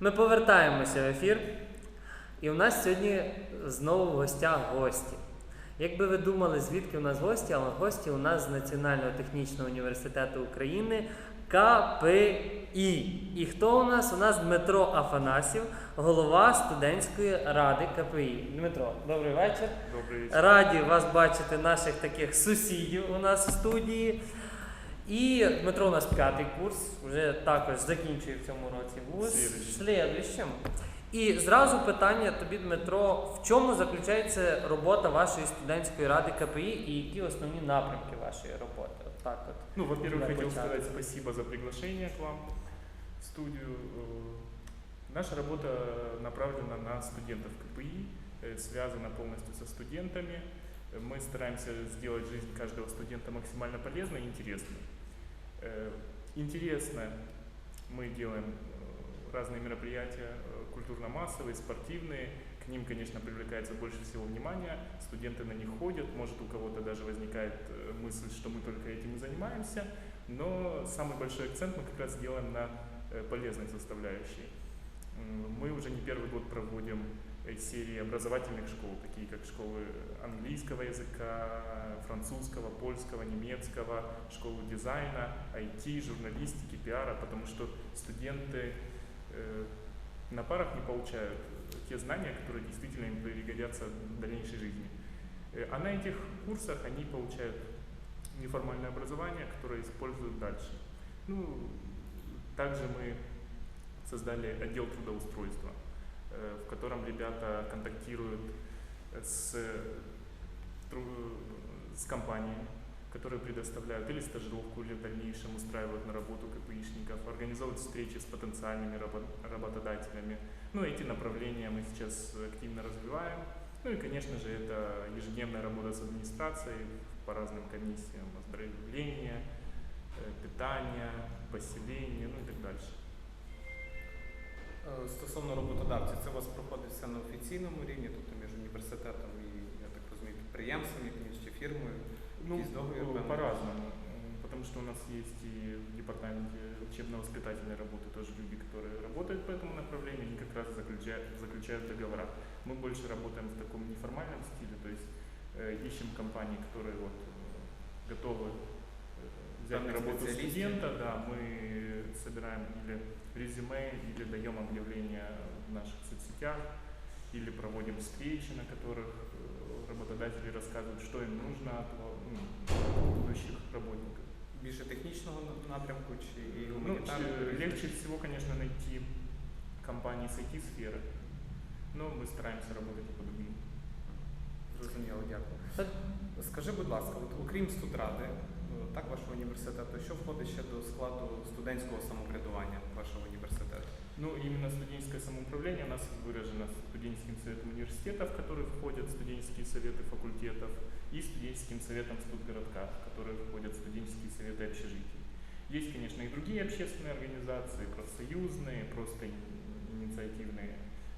Ми повертаємося в ефір, і у нас сьогодні знову в гостях гості. Якби ви думали, звідки у нас гості, але гості у нас з Національного технічного університету України КПІ. І хто у нас? У нас Дмитро Афанасів, голова студентської ради КПІ. Дмитро, добрий вечір. Добрый вечер. Раді вас бачити, наших таких сусідів у нас в студії. І Дмитро у нас п'ятий курс, вже також закінчує в цьому році вуз. Слідуючий. Слідуючим. І зразу питання тобі, Дмитро, в чому заключається робота вашої студентської ради КПІ і які основні напрямки вашої роботи? От так от. Ну, во-первых, Давай хотел початок. сказать спасибо за приглашение к вам в студию. Э, Наша работа направлена на студентов КПИ, э, связана полностью со студентами. Мы стараемся сделать жизнь каждого студента максимально полезной и интересной. Э, Интересно, мы делаем э, разные мероприятия, э, культурно-массовые, спортивные. К ним, конечно, привлекается больше всего внимания. Студенты на них ходят, может у кого-то даже возникает мысль, что мы только этим и занимаемся. Но самый большой акцент мы как раз делаем на полезной составляющей. Мы уже не первый год проводим э, серии образовательных школ, такие как школы английского языка, французского, польского, немецкого, школы дизайна, IT, журналистики, пиара, потому что студенты э, на парах не получают те знания, которые действительно им пригодятся в дальнейшей жизни. Э, А на этих курсах они получают неформальное образование, которое используют дальше. Ну, также мы создали отдел трудоустройства, в котором ребята контактируют с, с компаниями, которые предоставляют или стажировку, или в дальнейшем устраивают на работу КПИшников, организовывают встречи с потенциальными рабо- работодателями. Ну, эти направления мы сейчас активно развиваем. Ну и, конечно же, это ежедневная работа с администрацией по разным комиссиям, оздоровления, э, питания, поселения, ну и так дальше. Е, Стосовно роботодавців, це у вас проходить все на офіційному рівні, тобто між університетом і, я так розумію, підприємством якимось чи фірмою. Ну, Якийсь договір, э, певно? по-разному. М, Потому что у нас есть и в департаменте учебно-воспитательной работы тоже люди, которые работают по этому направлению, они как раз заключают, заключают договора. Мы больше работаем в таком неформальном стиле, то есть э, ищем компании, которые вот, э, готовы э, взять на Там работу специалисты. студента, да, мы собираем или резюме, или даем объявления в наших соцсетях, или проводим встречи, на которых э, работодатели рассказывают, что им нужно от ну, будущих работников. Більше технічного на- напрямку чи і Ну, гуманітарного? ч- легче всего, конечно, найти компании с IT-сферы, но мы стараемся работать и по другим. Зрозуміло, дякую. Та- Скажи, будь ласка, от окрім студради, е, так, вашого університету, що входить ще до складу студентського самоврядування вашого університету? Ну, именно студенческое самоуправление у нас выражено студенческим советом университета, в который входят студенческие советы факультетов, и студенческим советом студгородка, в который входят студенческие советы общежитий. Есть, конечно, и другие общественные организации, профсоюзные, просто ини- инициативные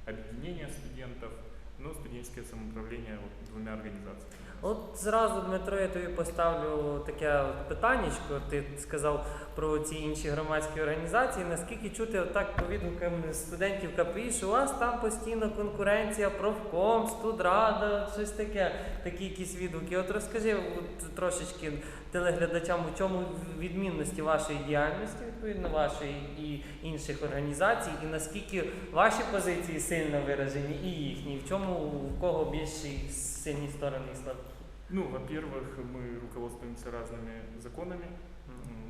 объединения студентов, но студенческое самоуправление вот двумя организациями. От зразу, Дмитро, я тобі поставлю таке питаннячко. Ти сказав про ці інші громадські організації. Наскільки чути отак по відгукам студентів КПІ, що у вас там постійно конкуренція, профком, студрада, щось таке, такі якісь відгуки. От розкажи от, трошечки телеглядачам, у чому відмінності вашої діяльності, відповідно, вашої і інших організацій, і наскільки ваші позиції сильно виражені, і їхні, в чому в кого більші сильні сторони і слабкі. Ну, во-первых, мы руководствуемся разными законами.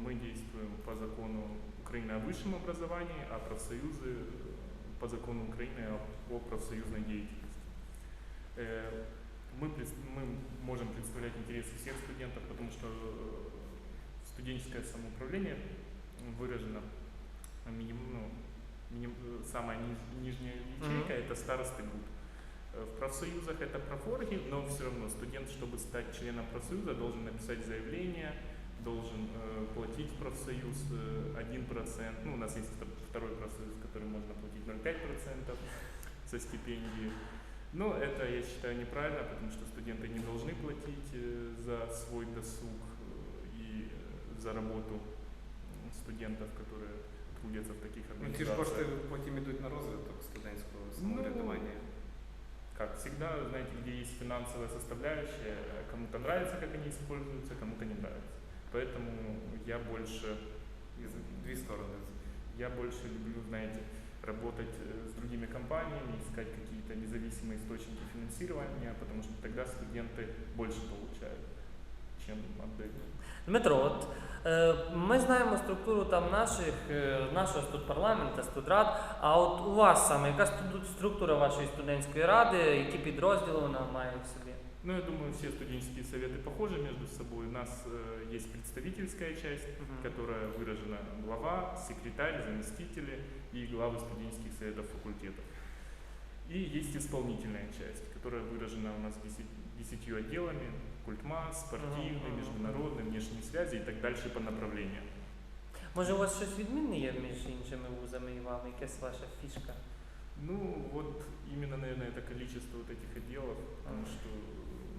Мы действуем по закону Украины о высшем образовании, а профсоюзы э, по закону Украины о, профсоюзной деятельности. Э, Мы, мы можем представлять интересы всех студентов, потому что э, студенческое самоуправление выражено миним, ну, миним- самая ниж- нижняя ячейка Мгм. это старосты ГУТ. Э, В профсоюзах это профорги, но все равно студент, чтобы стать членом профсоюза, должен написать заявление, должен э, платить в профсоюз э, 1%. Ну, у нас есть вто- второй профсоюз, который можно платить 0,5% со стипендии. Но это, я считаю, неправильно, потому что студенты не должны платить э, за свой досуг э, и э, за работу студентов, которые трудятся в таких Ну, ті ж организациях. кошти потім йдуть на розвиток студентського самоврядування. Как всегда, знаете, где есть финансовая составляющая, э, кому-то нравится, как они используются, кому-то не нравится. Поэтому я больше, І з- дві сторони. я больше люблю, знаете, работать э, с другими компаниями, искать какие-то независимые источники финансирования, потому что тогда студенты больше получают, чем отдают. Дмитро, от е, ми знаємо структуру там наших, е, нашого студпарламента, студрад. А от у вас саме, яка студу- структура вашої студентської ради, які підрозділи вона має в собі? Ну, я думаю, все студенческие советы похожи между собой. У нас э, есть представительская часть, Мгм. которая выражена глава, секретарь, заместители и главы студенческих советов факультетов. И есть исполнительная часть, которая выражена у нас деся- десятью отделами, культмас, спортивный, Ага. международный, внешние связи и так дальше по направлениям. Може, у вас щось відмінне є між іншими вузами і вами, якась ваша фішка? Ну, вот именно, наверное, это количество вот этих отделов, потому Ага. что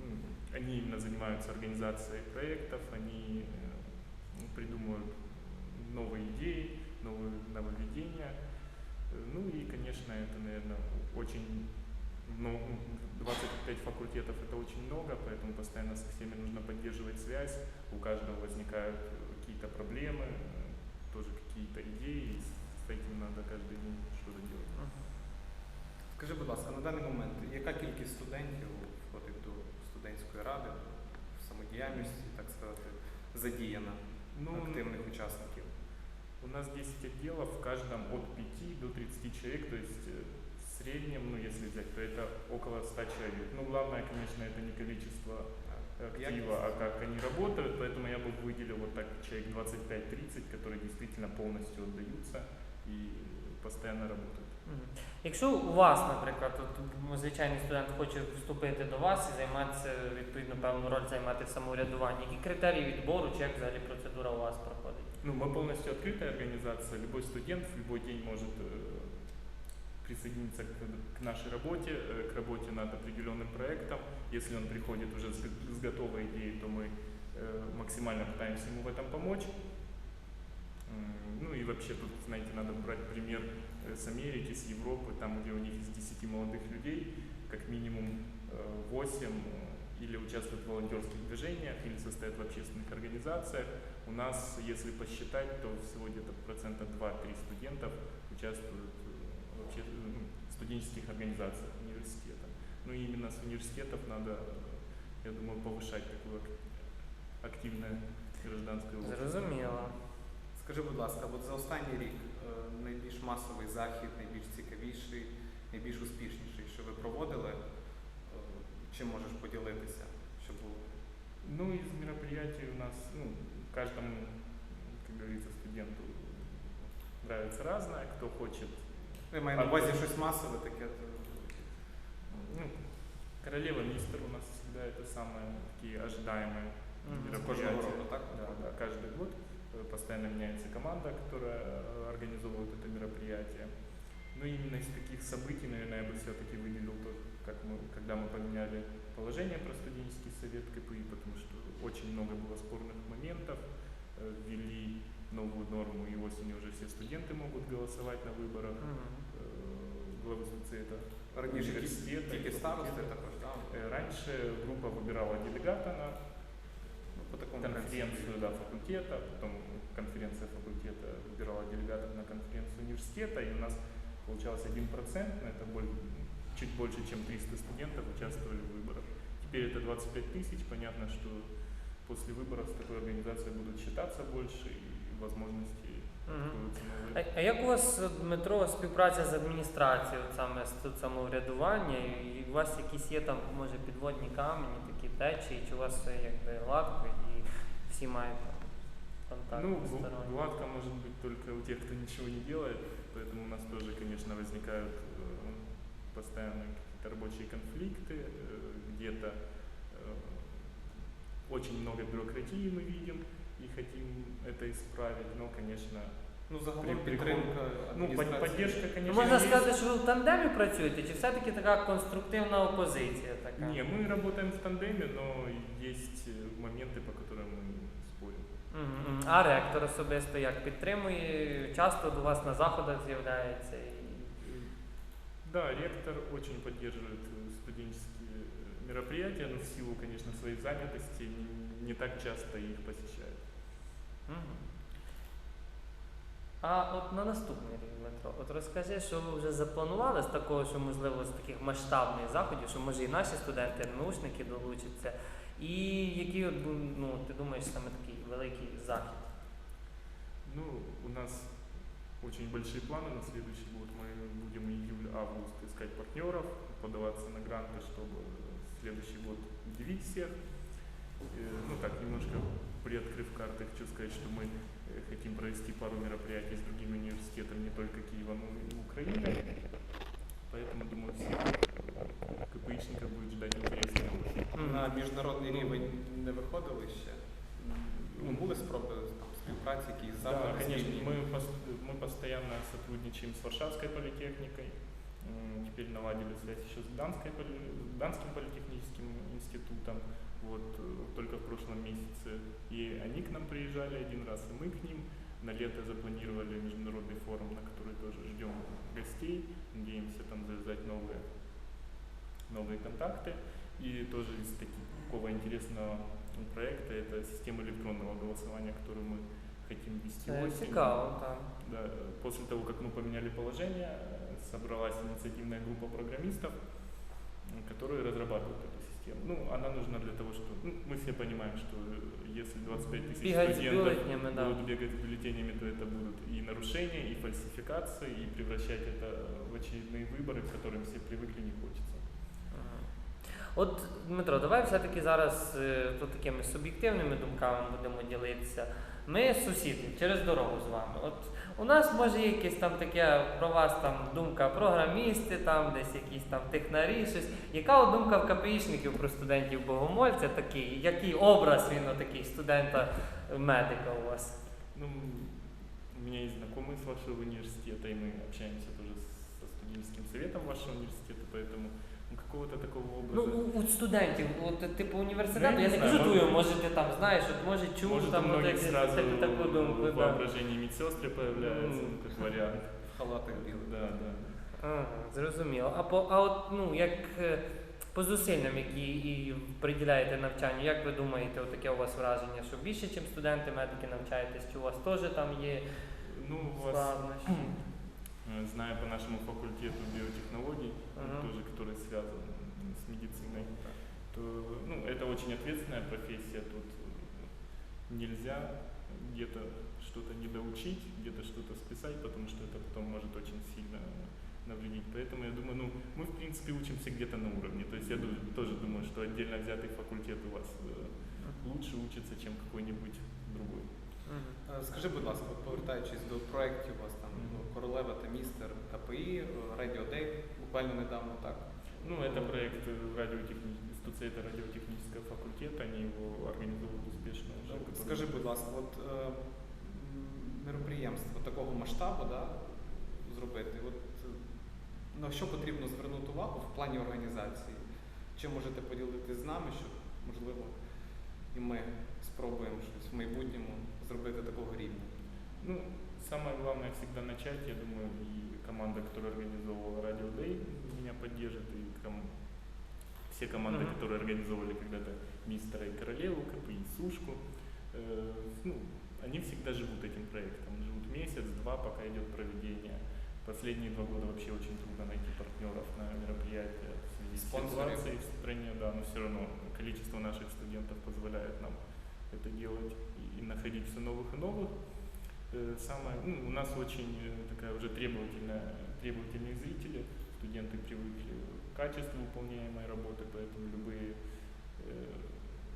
ну, они именно занимаются организацией проектов, они э, ну, придумывают новые идеи, новые нововведения. Э, Ну и, конечно, это, наверное, очень ну, 25 факультетов это очень много, поэтому постоянно со всеми нужно поддерживать связь. У каждого возникают э, какие-то проблемы, э, тоже какие-то идеи, и с этим надо каждый день что-то делать. Скажи, будь ласка, на даний момент, яка кількість студентів входить до студентської ради в самодіяльності, так сказати, задіяна Ну, активних учасників? У нас 10 отделов, в каждом от 5 до 30 человек, то есть э, в среднем, ну если взять, то это около 100 человек. Ну главное, конечно, это не количество актива, а как они работают, поэтому я бы выделил вот так человек 25-30, которые действительно полностью отдаются и постоянно работают. Мгм. Якщо у вас, наприклад, от, м, звичайний студент хоче вступити до вас і займатися відповідно певну роль займати в самоврядуванні, які критерії відбору, чи як взагалі процедура у вас проходить? Ну, мы полностью открытая организация. Любой студент в любой день может э, присоединиться к, к нашей работе, э, к работе над определенным проектом. Если он приходит уже с, с готовой идеей, то мы э, максимально пытаемся ему в этом помочь. Ну и вообще тут, знаете, надо брать пример э, с Америки, с Европы, там, где у них из 10 молодых людей, как минимум э, 8 э, или участвуют в волонтерских движениях, или состоят в общественных организациях. У нас, если посчитать, то всего где-то процента 2-3 студентов участвуют студенческих организациях университета. Ну и именно с университетов надо, э, я думаю, повышать такое ак- активное гражданское общество. Зрозуміло. Скажи, будь ласка, от за останній рік е, найбільш масовий захід, найбільш цікавіший, найбільш успішніший, що ви проводили, е, чим можеш поділитися, щоб було? Ну, из мероприятий у нас, ну, каждому, как говорится, студенту нравится разное, кто хочет. я маю на увазі щось масове таке. Ну, королева мистер у нас всегда это самые такие ожидаемые мероприятия. року, так? Да, да, каждый год э, постоянно меняется команда, которая э, организовывает это мероприятие. Ну, именно из таких событий, наверное, я бы все-таки выделил то, как мы, когда мы поменяли положение про студенческий совет КПИ, потому что очень много было спорных моментов, э, ввели новую норму, и осенью уже все студенты могут голосовать на выборах Мгм э, главы совета Раніше ті- университета. тільки и старости факультета. також, так? Э, Раньше группа выбирала делегата на Ну, по такому конференцию да, факультета, потом конференция факультета выбирала делегатов на конференцию университета, и у нас получалось 1%, но это боль- чуть больше, чем 300 студентов участвовали в выборах. Теперь это 25 тысяч, понятно, что после выборов с такой организацией будут считаться больше, и возможности Мгм. откроются А, новые. а як у вас, е, Дмитро, співпраця з адміністрацією, от саме з тут самоврядування? І у вас якісь є там, може, підводні камені, такі течії, чи у вас все якби гладко і всі мають там контакт Ну, гл- сторонній? гладко может быть только у тех, кто ничего не делает, поэтому у нас тоже, конечно, возникают э, постоянно какие-то рабочие конфликты, э, где-то э, очень много бюрократии мы видим и хотим это исправить, но, конечно, Ну, загалом При- підтримка ну, под- адміністрації. поддержка, Ну, конечно, можна есть. сказати, що ви в тандемі працюєте, чи все-таки така конструктивна опозиція така? Не, мы работаем в тандеме, но есть э, моменты, по которым мы спорим. Мгм, мгм. А ректор особисто як підтримує, часто до вас на заходах з'являється. І... Да, ректор очень поддерживает э, студенческие э, мероприятия, но в силу, конечно, своей занятости не, не так часто их посещает. Мгм. А от на наступний рік, Дмитро, от розкажи, що ви вже запланували з такого, що можливо з таких масштабних заходів, що може і наші студенти, наушники долучаться. І який от, бу- ну, ти думаєш саме такий великий захід? Ну, у нас очень большие планы на следующий год. Мы будем июль-август искать партнеров, подаваться на гранты, чтобы следующий год удивить всех. Э, Ну так, немножко приоткрыв карты, хочу сказать, что мы э, хотим провести пару мероприятий с другими университетами, не только Киева, но и Украины. Поэтому, думаю, всех КПИшников будет ждать интересный год. Мгм. На міжнародний рівень не виходили ще? Ну, були спроби там, співпраці, якісь Да, заходи конечно. спільні? Мы, пос- мы постоянно сотрудничаем с Варшавской политехникой. М, Теперь наладили связь еще с Гданской, поли- Гданским политехническим институтом. Вот э, только в прошлом месяце и они к нам приезжали один раз, и мы к ним. На лето запланировали международный форум, на который тоже ждем гостей. Надеемся там завязать новые, новые контакты. И тоже из такого интересного проекта это система электронного голосования, которую мы хотим Це осенью. цікаво, так. Да, э, после того, как мы поменяли положение, э, собралась инициативная группа программистов, м, которые разрабатывают эту систему. Ну, она нужна для того, чтобы... Ну, мы все понимаем, что э, если 25 тысяч Бігать з студентов да. будут бегать с бюллетенями, то это будут и нарушения, и фальсификации, и превращать это в очередные выборы, к которым все привыкли, не хочется. Ага. От, Дмитро, давай все-таки зараз е, то такими суб'єктивними думками будемо ділитися. Ми сусіди через дорогу з вами. От у нас може є якесь там таке про вас там думка програмісти, там десь якісь там технарі, щось. Яка от думка в КПІшників про студентів богомольця такий? Який образ він такий студента-медика у вас? Ну, у меня есть знакомые с вашего университета, и мы общаемся тоже с- со студенческим советом вашего университета, поэтому ну, какого-то такого Ну, образа... у, у студентів, от типу університету, Ну, я я не не кажу знаю, ну, може ти там знаєш, от може чув Может, у там от многих якусь сразу таку, таку думку. в Да. воображении медсестры появляются, Мгм. ну, как вариант. В халатах білих. Да, да. Ага, зрозуміло. А по а от ну як е, по зусиллям, які і приділяєте навчанню, як ви думаєте, от таке у вас враження, що більше, ніж студенти медики навчаєтесь, чи у вас теж там є Ну, у вас, складнощі? Э, зная по нашему факультету биотехнологий, Ага. тоже который связан с медициной, то ну, это очень ответственная профессия. Тут э, нельзя где-то что-то недоучить, где-то что-то списать, потому что это потом может очень сильно навредить. Поэтому я думаю, ну, мы в принципе учимся где-то на уровне. То есть я ду- тоже думаю, что отдельно взятый факультет у вас э, лучше учится, чем какой-нибудь другой. Скажи, будь ласка, повертаючись до проєктів у вас там Королева та містер КПІ, е, Radio Day, буквально недавно так. Ну, это проект э, радиотехни- студсовета радиотехнического факультета, они его организовывают успешно уже. Ну, который- Скажи, будь ласка, от е, м, мероприємство такого масштабу да, зробити, от, е, на що потрібно звернути увагу в плані організації? Чи можете поділитися з нами, щоб, можливо, і ми спробуємо щось в майбутньому зробити такого рівня? Ну, самое главное всегда начать, я думаю, и команда, которая организовывала Radio Day, меня поддержит, и ком- все команды, Мгм. которые организовывали когда-то Мистера и Королеву, КПИ, Сушку, э, ну, они всегда живут этим проектом, живут месяц, два, пока идет проведение. Последние два года вообще очень трудно найти партнеров на мероприятия в связи с ситуацией в стране, да, но все равно количество наших студентов позволяет нам это делать и, и находить все новых и новых. Э, Самое, ну, у нас очень э, такая уже требовательная, требовательные зрители, студенты привыкли к качеству выполняемой работы, поэтому любые, э,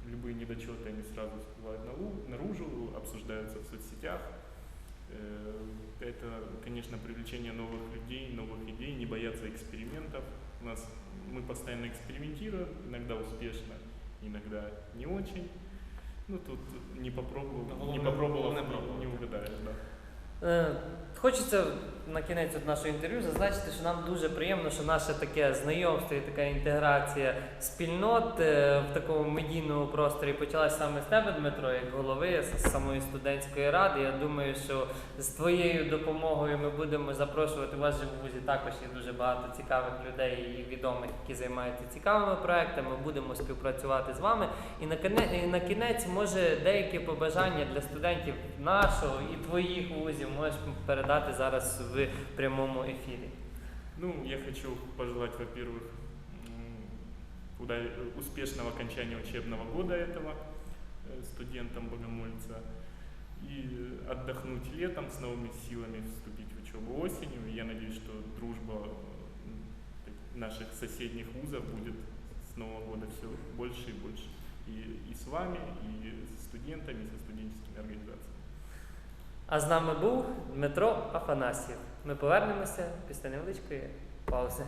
любые недочеты они сразу всплывают нару- наружу, обсуждаются в соцсетях. Это, конечно, привлечение новых людей, новых идей, не бояться экспериментов. У нас мы постоянно экспериментируем, иногда успешно, иногда не очень. Ну тут не попробовал, не попробовал, не, не угадаешь, да. Е, Хочеться на кінець нашого інтерв'ю зазначити, що нам дуже приємно, що наше таке знайомство і така інтеграція спільнот е, в такому медійному просторі почалась саме з тебе, Дмитро, як голови з самої студентської ради. Я думаю, що з твоєю допомогою ми будемо запрошувати вас же в вузі. Також є дуже багато цікавих людей і відомих, які займаються цікавими проектами. Будемо співпрацювати з вами. І на кінець, і на кінець може деякі побажання для студентів нашого і твоїх вузів можеш передати зараз в прямому ефірі. Ну, я хочу пожелать, во-первых, успешного окончания учебного года этого э, студентам Богомольца и отдохнуть летом с новыми силами, вступить в учебу осенью. Я надеюсь, что дружба наших соседних вузов будет с Нового года все больше и больше. И, и с вами, и с студентами, и со студенческими организациями. А з нами був Дмитро Афанасьєв. Ми повернемося після невеличкої паузи.